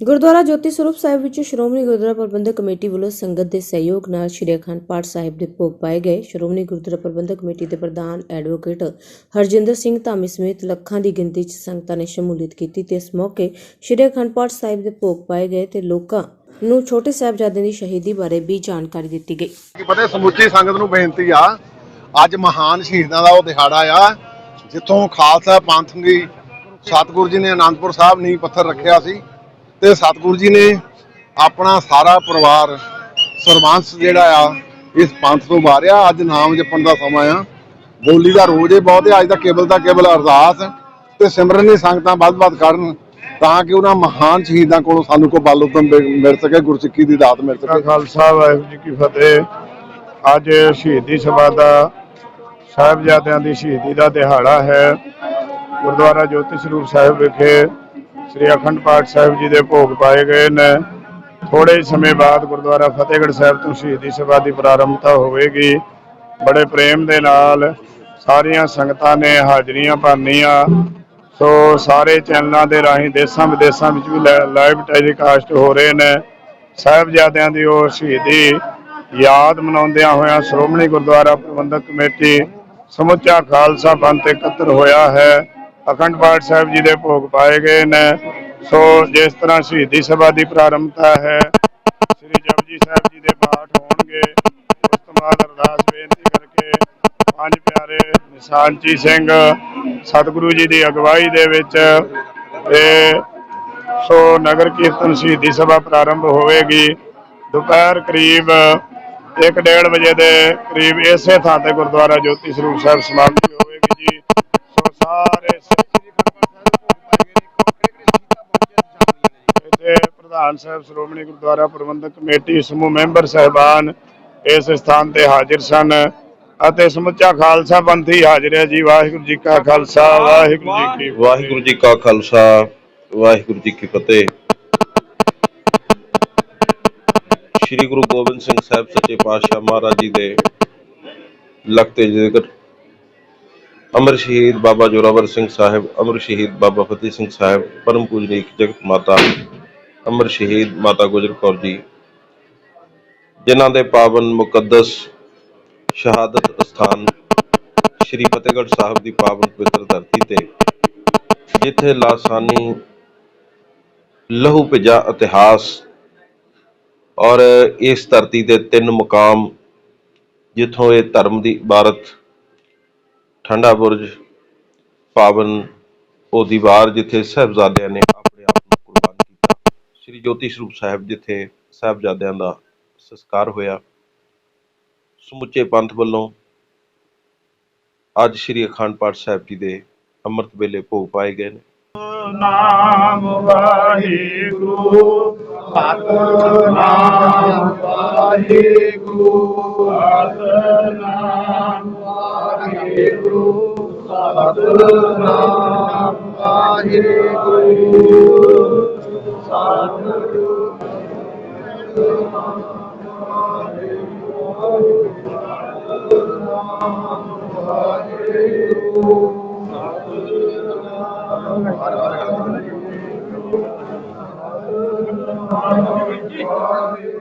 ਗੁਰਦੁਆਰਾ ਜੋਤੀ ਸਰੂਪ ਸਾਹਿਬ ਵਿੱਚ ਸ਼੍ਰੋਮਣੀ ਗੁਰਦੁਆਰਾ ਪ੍ਰਬੰਧਕ ਕਮੇਟੀ ਵੱਲੋਂ ਸੰਗਤ ਦੇ ਸਹਿਯੋਗ ਨਾਲ ਸ਼੍ਰੀ ਅਖੰਡ ਪਾਠ ਸਾਹਿਬ ਦੇ ਭੋਗ ਪਾਏ ਗਏ। ਸ਼੍ਰੋਮਣੀ ਗੁਰਦੁਆਰਾ ਪ੍ਰਬੰਧਕ ਕਮੇਟੀ ਦੇ ਪ੍ਰਧਾਨ ਐਡਵੋਕੇਟ ਹਰਜਿੰਦਰ ਸਿੰਘ ਧਾਮੀ ਸਮੇਤ ਲੱਖਾਂ ਦੀ ਗਿਣਤੀ 'ਚ ਸੰਗਤਾਂ ਨੇ ਸ਼ਮੂਲੀਅਤ ਕੀਤੀ ਤੇ ਇਸ ਮੌਕੇ ਸ਼੍ਰੀ ਅਖੰਡ ਪਾਠ ਸਾਹਿਬ ਦੇ ਭੋਗ ਪਾਏ ਗਏ ਤੇ ਲੋਕਾਂ ਨੂੰ ਛੋਟੇ ਸਾਹਿਬਜ਼ਾਦਿਆਂ ਦੀ ਸ਼ਹੀਦੀ ਬਾਰੇ ਵੀ ਜਾਣਕਾਰੀ ਦਿੱਤੀ ਗਈ। ਕਿ ਪਤਾ ਸਮੁੱਚੀ ਸੰਗਤ ਨੂੰ ਬੇਨਤੀ ਆ, ਅੱਜ ਮਹਾਨ ਸ਼ਹੀਦਾਂ ਦਾ ਉਹ ਦਿਹਾੜਾ ਆ, ਜਿੱਥੋਂ ਖਾਲਸਾ ਪੰਥ ਦੀ ਸਤਿਗੁਰੂ ਜੀ ਨੇ ਆਨੰਦਪੁਰ ਸਾਹਿਬ ਨੀਂਹ ਪੱਥਰ ਰੱਖਿਆ ਸੀ। ਤੇ ਸਤਿਗੁਰੂ ਜੀ ਨੇ ਆਪਣਾ ਸਾਰਾ ਪਰਿਵਾਰ ਸਰਬੰਸ ਜਿਹੜਾ ਆ, ਇਸ ਪੰਥ ਤੋਂ ਵਾਰਿਆ। ਅੱਜ ਨਾਮ ਜਪਣ ਦਾ ਸਮਾਂ ਆ। ਬੋਲੀ ਦਾ ਰੋਜ਼ ਹੀ ਬਹੁਤ ਹੈ ਅੱਜ ਦਾ ਕੇਵਲ ਦਾ ਕੇਵਲ ਅਰਦਾਸ ਤੇ ਸਿਮਰਨ ਦੀ ਸੰਗਤਾਂ ਵੱਧ-ਵੱਧ ਕਰਨ ਤਾਂ ਕਿ ਉਹਨਾਂ ਮਹਾਨ ਸ਼ਹੀਦਾਂ ਕੋਲੋਂ ਸਾਨੂੰ ਕੋ ਬਲ ਉਤਮ ਮਿਲ ਸਕੇ, ਗੁਰਸਿੱਖੀ ਦੀ ਦਾਤ ਮਿਲ ਸਕੇ। ਖਾਲਸਾ, ਵਾਹਿਗੁਰੂ ਜੀ ਕੀ ਫਤਿਹ। ਅੱਜ ਸ਼ਹੀਦੀ ਸਭਾ ਦਾ, ਸਾਹਿਬਜ਼ਾਦਿਆਂ ਦੀ ਸ਼ਹੀਦੀ ਦਾ ਦਿਹਾੜਾ ਹੈ। ਗੁਰਦੁਆਰਾ ਜੋਤੀ ਸਰੂਪ ਸਾਹਿਬ ਵਿਖੇ ਸ੍ਰੀ ਅਖੰਡ ਪਾਠ ਸਾਹਿਬ ਜੀ ਦੇ ਭੋਗ ਪਾਏ ਗਏ ਨੇ। ਥੋੜੇ ਸਮੇਂ ਬਾਅਦ ਗੁਰਦੁਆਰਾ ਫਤਿਹਗੜ੍ਹ ਸਾਹਿਬ ਤੋਂ ਸ਼ਹੀਦੀ ਸਭਾ ਦੀ ਪ੍ਰਾਰੰਭਤਾ ਹੋਵੇਗੀ। ਬੜੇ ਪ੍ਰੇਮ ਦੇ ਨਾਲ ਸਾਰੀਆਂ ਸੰਗਤਾਂ ਨੇ ਹਾਜ਼ਰੀਆਂ ਭਰਨੀਆਂ। ਸੋ ਸਾਰੇ ਚੈਨਲਾਂ ਦੇ ਰਾਹੀਂ ਦੇਸ਼ਾਂ ਵਿਦੇਸ਼ਾਂ ਵਿੱਚ ਵੀ ਲਾਈਵ ਟੈਲੀਕਾਸਟ ਹੋ ਰਹੇ ਨੇ। ਸਾਹਿਬਜ਼ਾਦਿਆਂ ਦੀ ਉਹ ਸ਼ਹੀਦੀ ਯਾਦ ਮਨਾਉਂਦਿਆਂ ਹੋਇਆਂ ਸ਼੍ਰੋਮਣੀ ਗੁਰਦੁਆਰਾ ਪ੍ਰਬੰਧਕ ਕਮੇਟੀ ਸਮੁੱਚਾ ਖਾਲਸਾ ਪੰਥ ਇਕੱਤਰ ਹੋਇਆ ਹੈ। ਅਖੰਡ ਪਾਠ ਸਾਹਿਬ ਜੀ ਦੇ ਭੋਗ ਪਾਏ ਗਏ ਨੇ। ਸੋ ਜਿਸ ਤਰ੍ਹਾਂ ਸ਼ਹੀਦੀ ਸਭਾ ਦੀ ਪ੍ਰਾਰੰਭਤਾ ਹੈ, ਸ੍ਰੀ ਜਪਜੀ ਸਾਹਿਬ ਜੀ ਦੇ ਪਾਠ ਹੋਣਗੇ, ਉਸ ਤੋਂ ਬਾਅਦ ਅਰਦਾਸ ਬੇਨਤੀ ਕਰਕੇ ਪੰਜ ਪਿਆਰੇ ਨਿਸ਼ਾਨਚੀ ਸਿੰਘ ਸਤਿਗੁਰੂ ਜੀ ਦੀ ਅਗਵਾਈ ਦੇ ਵਿੱਚ ਇਹ ਸੋ ਨਗਰ ਕੀਰਤਨ ਸ਼ਹੀਦੀ ਸਭਾ ਪ੍ਰਾਰੰਭ ਹੋਵੇਗੀ। ਦੁਪਹਿਰ ਕਰੀਬ 1:30 ਵਜੇ ਦੇ ਕਰੀਬ ਇਸੇ ਥਾਂ ਤੇ ਗੁਰਦੁਆਰਾ ਜੋਤੀ ਸਰੂਪ ਸਾਹਿਬ ਸਮਾਪਤੀ ਹੋਵੇਗੀ ਜੀ। ਸੋ ਸਾਰੇ ਇੱਥੇ ਪ੍ਰਧਾਨ ਸਾਹਿਬ, ਸ਼੍ਰੋਮਣੀ ਗੁਰਦੁਆਰਾ ਪ੍ਰਬੰਧਕ ਕਮੇਟੀ, ਸਮੂਹ ਮੈਂਬਰ ਸਹਿਬਾਨ ਇਸ ਸਥਾਨ ਤੇ ਹਾਜ਼ਰ ਸਨ ਅਤੇ ਸਮੁੱਚਾ ਖਾਲਸਾ ਪੰਥੀ ਹਾਜ਼ਰ ਹੈ ਜੀ। ਵਾਹਿਗੁਰੂ ਜੀ ਕਾ ਖਾਲਸਾ, ਵਾਹਿਗੁਰੂ ਜੀ ਕੀ ਵਾਹਿਗੁਰੂ ਜੀ ਕਾ ਖਾਲਸਾ, ਵਾਹਿਗੁਰੂ ਜੀ ਕੀ ਫਤਿਹ। ਸ੍ਰੀ ਗੁਰੂ ਗੋਬਿੰਦ ਸਿੰਘ ਸਾਹਿਬ ਸੱਚੇ ਪਾਤਸ਼ਾਹ ਮਹਾਰਾਜ ਜੀ ਦੇ ਲਖਤੇ ਜ਼ਿਕਰ। ਅਮਰ ਸ਼ਹੀਦ ਬਾਬਾ ਜੋਰਾਵਰ ਸਿੰਘ ਸਾਹਿਬ, ਅਮਰ ਸ਼ਹੀਦ ਬਾਬਾ ਫਤਿਹ ਸਿੰਘ ਸਾਹਿਬ, ਪਰਮ ਪੂਜਨੀਕ ਜਗਤ ਮਾਤਾ, ਅਮਰ ਸ਼ਹੀਦ ਮਾਤਾ ਗੁਜਰ ਕੌਰ ਜੀ, ਜਿਨ੍ਹਾਂ ਦੇ ਪਾਵਨ ਮੁਕੱਦਸ ਸ਼ਹਾਦਤ ਅਸਥਾਨ ਸ੍ਰੀ ਫਤਿਹਗੜ੍ਹ ਸਾਹਿਬ ਦੀ ਪਾਵਨ ਪਵਿੱਤਰ ਧਰਤੀ ਤੇ, ਜਿੱਥੇ ਲਾਸਾਨੀ ਲਹੂ ਭਿਜਾ ਇਤਿਹਾਸ ਔਰ ਇਸ ਧਰਤੀ ਦੇ ਤਿੰਨ ਮੁਕਾਮ ਜਿੱਥੋਂ ਇਹ ਧਰਮ ਦੀ ਇਬਾਰਤ, ਠੰਡਾ ਬੁਰਜ, ਪਾਵਨ, ਉਹ ਦੀਵਾਰ ਜਿੱਥੇ ਸਾਹਿਬਜ਼ਾਦਿਆਂ ਨੇ ਆਪਣੇ ਆਪ ਨੂੰ ਕੁਰਬਾਨ ਕੀਤਾ। ਸ੍ਰੀ ਜੋਤੀ ਸਰੂਪ ਸਾਹਿਬ ਜਿੱਥੇ ਸਾਹਿਬਜ਼ਾਦਿਆਂ ਦਾ ਸੰਸਕਾਰ ਹੋਇਆ। ਸਮੁੱਚੇ ਪੰਥ ਵੱਲੋਂ ਅੱਜ ਸ੍ਰੀ ਅਖੰਡ ਪਾਠ ਸਾਹਿਬ ਜੀ ਦੇ ਅੰਮ੍ਰਿਤ ਵੇਲੇ ਭੋਗ ਪਾਏ ਗਏ ਨੇ। ਨਾਮ ਵਾਹਿਗੁਰੂ ਸਤਨਾਮ ਵਾਹਿਗੁਰੂ ਸਤਨਾਮ ਵਾਹਿਗੁਰੂ ਸਤਨਾਮ ਵਾਹਿਗੁਰੂ misericordia.